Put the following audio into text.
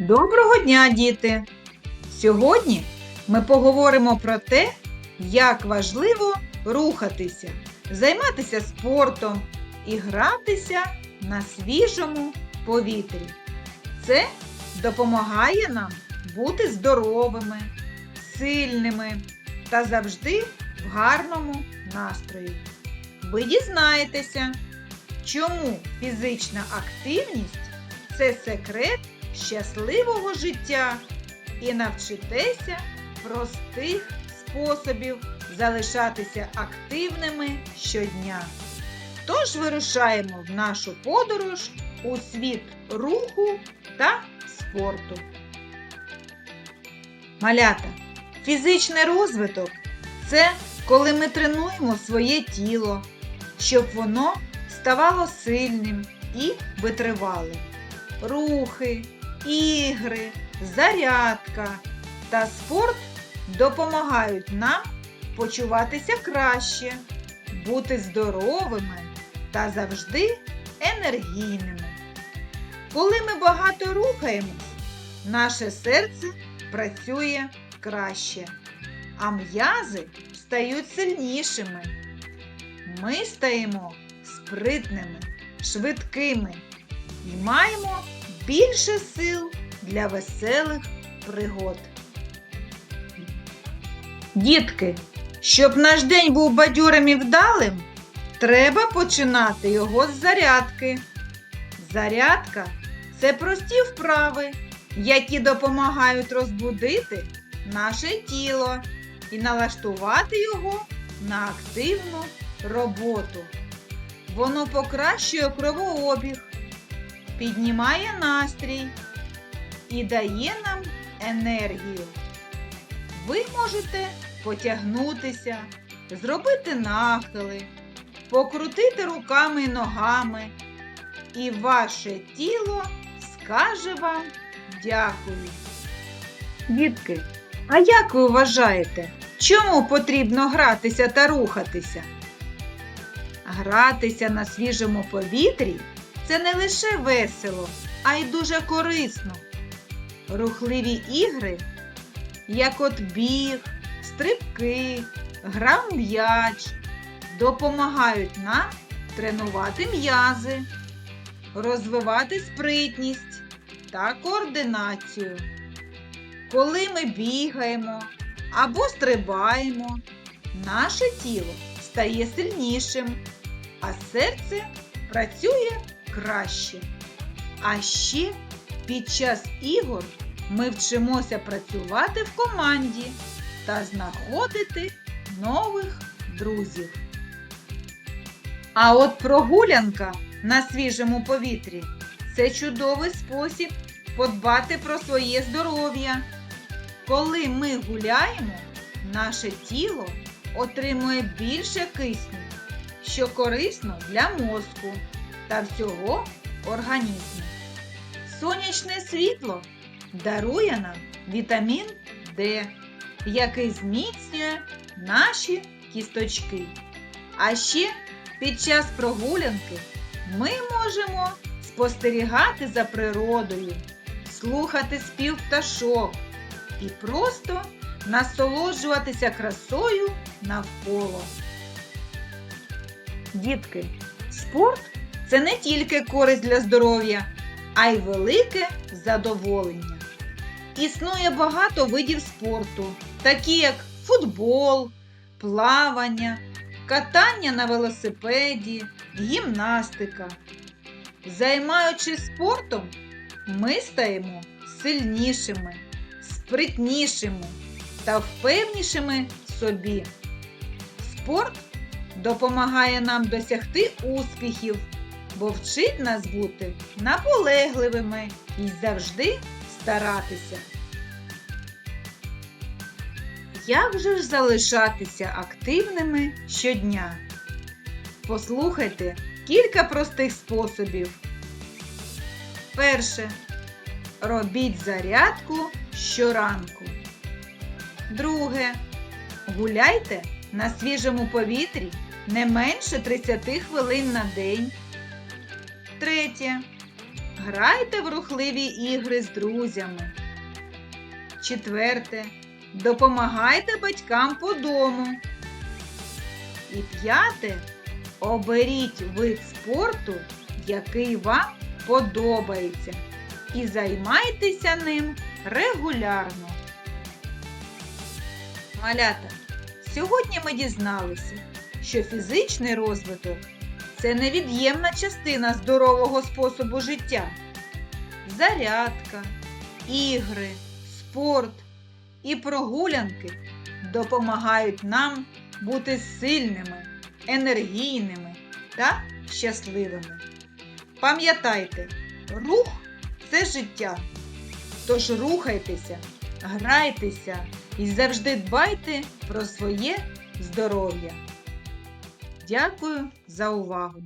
Доброго дня, діти! Сьогодні ми поговоримо про те, як важливо рухатися, займатися спортом і гратися на свіжому повітрі. Це допомагає нам бути здоровими, сильними та завжди в гарному настрої. Ви дізнаєтеся, чому фізична активність це секрет щасливого життя і навчитеся простих способів залишатися активними щодня. Тож вирушаємо в нашу подорож у світ руху та спорту. Малята, фізичний розвиток це коли ми тренуємо своє тіло, щоб воно ставало сильним і витривалим. Рухи, ігри, зарядка та спорт допомагають нам почуватися краще, бути здоровими та завжди енергійними. Коли ми багато рухаємось, наше серце працює краще, а м'язи стають сильнішими. Ми стаємо спритними, швидкими і маємо більше сил для веселих пригод. Дітки, щоб наш день був бадьорим і вдалим, треба починати його з зарядки. Зарядка це прості вправи, які допомагають розбудити наше тіло і налаштувати його на активну роботу. Воно покращує кровообіг, піднімає настрій і дає нам енергію. Ви можете потягнутися, зробити нахили, покрутити руками і ногами, і ваше тіло скаже вам дякую. Дітки, а як ви вважаєте, чому потрібно гратися та рухатися? Гратися на свіжому повітрі це не лише весело, а й дуже корисно. Рухливі ігри, як от біг, стрибки, гра в м'яч, допомагають нам тренувати м'язи, розвивати спритність та координацію. Коли ми бігаємо або стрибаємо, наше тіло стає сильнішим, а серце працює краще. А ще під час ігор ми вчимося працювати в команді та знаходити нових друзів. А от прогулянка на свіжому повітрі це чудовий спосіб подбати про своє здоров'я. Коли ми гуляємо, наше тіло отримує більше кисню, що корисно для мозку та всього організму. Сонячне світло дарує нам вітамін Д, який зміцнює наші кісточки. А ще під час прогулянки ми можемо спостерігати за природою, слухати спів пташок і просто насолоджуватися красою навколо. Дітки, спорт це не тільки користь для здоров'я, а й велике задоволення. Існує багато видів спорту, такі як футбол, плавання, катання на велосипеді, гімнастика. Займаючись спортом, ми стаємо сильнішими, спритнішими та впевнішими собі. Спорт допомагає нам досягти успіхів, бо вчить нас бути наполегливими і завжди старатися. Як же ж залишатися активними щодня? Послухайте кілька простих способів. Перше. Робіть зарядку щоранку. Друге. Гуляйте на свіжому повітрі не менше 30 хвилин на день. Третє. Грайте в рухливі ігри з друзями. Четверте. Допомагайте батькам по дому. І п'яте. Оберіть вид спорту, який вам подобається, і займайтеся ним регулярно. Малята, сьогодні ми дізналися, що фізичний розвиток це невід'ємна частина здорового способу життя. Зарядка, ігри, спорт і прогулянки допомагають нам бути сильними, енергійними та щасливими. Пам'ятайте, рух це життя. Тож рухайтеся, грайтеся і завжди дбайте про своє здоров'я. Дякую за увагу!